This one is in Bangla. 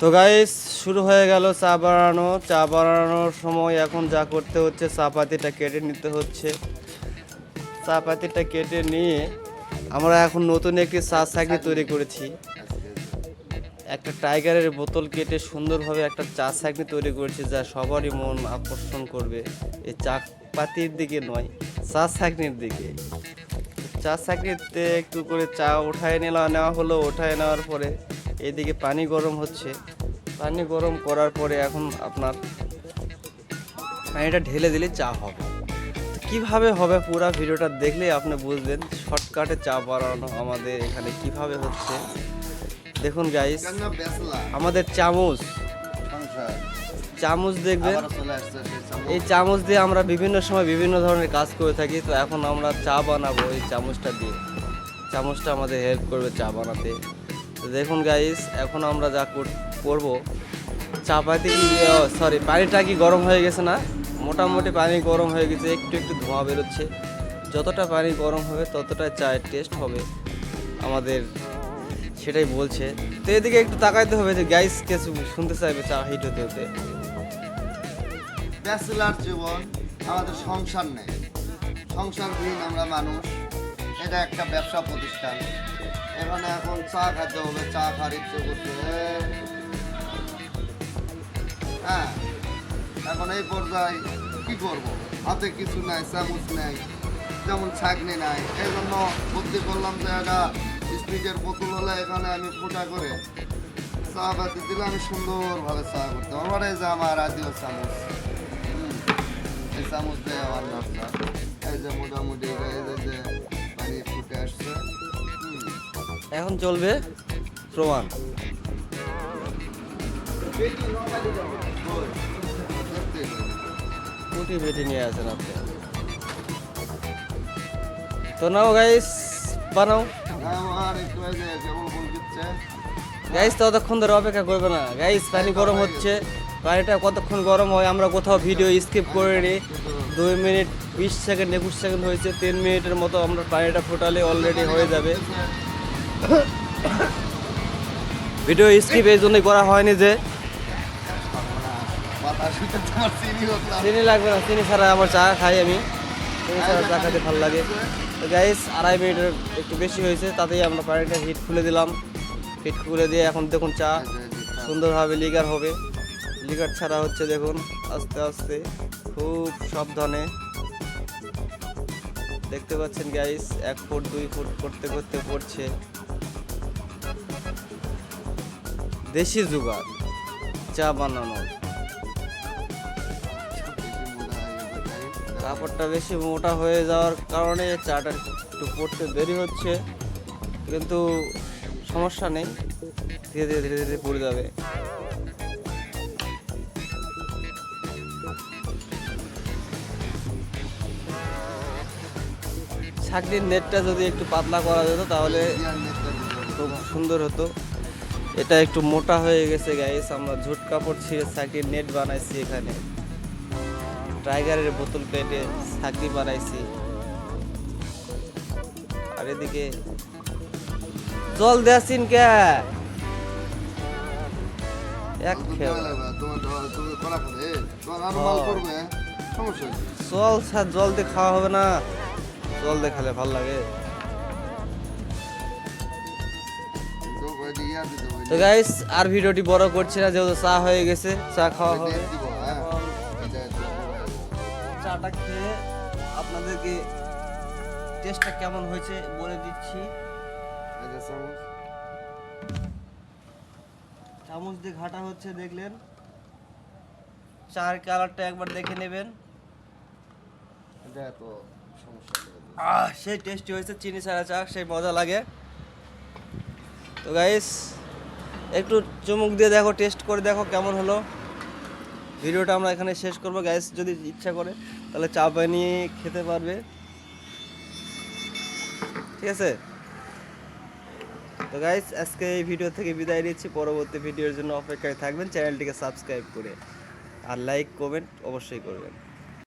তো গাইস শুরু হয়ে গেল চা বানানো। চা বানানোর সময় এখন যা করতে হচ্ছে চা পাতিটা কেটে নিতে হচ্ছে। চা পাতিটা কেটে নিয়ে আমরা এখন নতুন একটি চা ছাঁকনি তৈরি করেছি। একটা টাইগারের বোতল কেটে সুন্দরভাবে একটা চা ছাঁকনি তৈরি করেছি, যা সবারই মন আকর্ষণ করবে। এই চা পাতির দিকে নয়, চা ছাঁকনির দিকে। চা ছাঁকনিতে একটু করে চা উঠায় নেওয়া নেওয়া হলো, উঠায় নেওয়ার পরে এদিকে পানি গরম হচ্ছে। পানি গরম করার পরে এখন আপনার পানিটা ঢেলে দিলে চা হবে। কীভাবে হবে পুরো ভিডিওটা দেখলেই আপনি বুঝবেন, শর্টকাটে চা বানানো আমাদের এখানে কীভাবে হচ্ছে। দেখুন গাইস আমাদের চামচ। চামচ দেখবেন। এই চামচ দিয়ে আমরা বিভিন্ন সময় বিভিন্ন ধরনের কাজ করে থাকি, তো এখন আমরা চা বানাবো এই চামচটা দিয়ে। চামচটা আমাদের হেল্প করবে চা বানাতে। দেখুন গাইস এখন আমরা যা কর- করব চা পাতি সরি পানিটা কি গরম হয়ে গেছে না? মোটামুটি পানি গরম হয়ে গেছে, একটু একটু ধোঁয়া বেরোচ্ছে। যতটা পানি গরম হবে ততটা চায়ের টেস্ট হবে আমাদের, সেটাই বলছে। তো এদিকে একটু তাকাইতে হবে যে গাইস কিছু শুনতে চাইবে চা হিট হতে হতে। ব্যাচেলার জীবন, আমাদের সংসার নেই। সংসারবিহীন আমরা মানুষ, এটা একটা ব্যবসা প্রতিষ্ঠান। এখানে এখন চা খেতে হবে, চা খাওয়ার ইচ্ছে করছে। হ্যাঁ এখন এই পর্যায়ে কি করব? হাতে কিছু নাই, চামচ নেই, যেমন ছাগনি নাই। এই জন্য বুদ্ধি করলাম যে একটা স্টিকের বোতল হলে এখানে আমি ফোটা করে চা বাতি দিলে আমি সুন্দরভাবে চা করতে পারব এই যে আমার আদিও চামচ। এই চামচ দিয়ে আমার নাস্তা। এই যে মোটামুটি এই যে পানি ফুটে আসছে। এখন চলবে প্রমাণ। কুটি বেটে নিয়ে আসেন আপনি। তো নাও গাইস বানাও। গাইস ততক্ষণ ধরে অপেক্ষা করবে না। গাইস পানি গরম হচ্ছে। পানিটা কতক্ষণ গরম হয় আমরা কোথাও ভিডিও স্কিপ করে নিই দুই মিনিট, বিশ সেকেন্ড একুশ সেকেন্ড হয়েছে। তিন মিনিটের মতো আমরা পানিটা ফোটালে অলরেডি হয়ে যাবে। ভিডিও স্কিপ এই জন্যই করা হয়নি যে চিনি লাগবে না, চিনি ছাড়া আমার চা খাই আমি। চিনি ছাড়া চা খেতে ভালো লাগে। তো গাইস আড়াই মিনিটের একটু বেশি হয়েছে, তাতেই আমরা পানিটা হিট খুলে দিলাম। হিট খুলে দিয়ে এখন দেখুন চা সুন্দরভাবে লিগার হবে। লিগার ছাড়া হচ্ছে দেখুন, আস্তে আস্তে খুব সাবধানে। দেখতে পাচ্ছেন গাইস এক ফুট, দুই ফুট করতে করতে পড়ছে। দেশি জুগার চা বানানো। কাপড়টা বেশি মোটা হয়ে যাওয়ার কারণে চাটা একটু পড়তে দেরি হচ্ছে, কিন্তু সমস্যা নেই, ধীরে ধীরে ধীরে ধীরে পড়ে যাবে। ছাকরির নেটটা যদি একটু পাতলা করা যেত তাহলে খুব সুন্দর হতো। এটা একটু মোটা হয়ে গেছে গাইস আমরা ঝুট কাপড় ছিঁড়ে ছাকরির নেট বানাইছি এখানে। টাইগারের বোতল পেটে ছাকরি বানাইছি। আর এদিকে জল দেয়াছিন কে? এক জল ছাড় জল দিয়ে খাওয়া হবে না। জল দিয়ে খেলে ভালো লাগে। তো গাইস আর ভিডিওটি বড় করছি না যেহেতু চা হয়ে গেছে চা খাওয়া হবে। চাটা খেয়ে আপনাদেরকে টেস্টটা কেমন হয়েছে বলে দিচ্ছি। চামচ দিয়ে ঘাটা হচ্ছে দেখলেন। চার কালারটা একবার দেখে নেবেন। আহ, সেই টেস্টি হয়েছে, চিনি ছাড়া চা, সেই মজা লাগে। তো গাইস একটু চুমুক দিয়ে দেখো টেস্ট করে দেখো কেমন হলো। ভিডিওটা আমরা এখানে শেষ করব। গাইস যদি ইচ্ছা করে, তাহলে চা বানিয়ে খেতে পারবে। ঠিক আছে? তো গাইস আজকে এই ভিডিও থেকে বিদায় নিচ্ছি। পরবর্তী ভিডিওর জন্য অপেক্ষায় থাকবেন। চ্যানেলটিকে সাবস্ক্রাইব করে আর লাইক কমেন্ট অবশ্যই করবেন।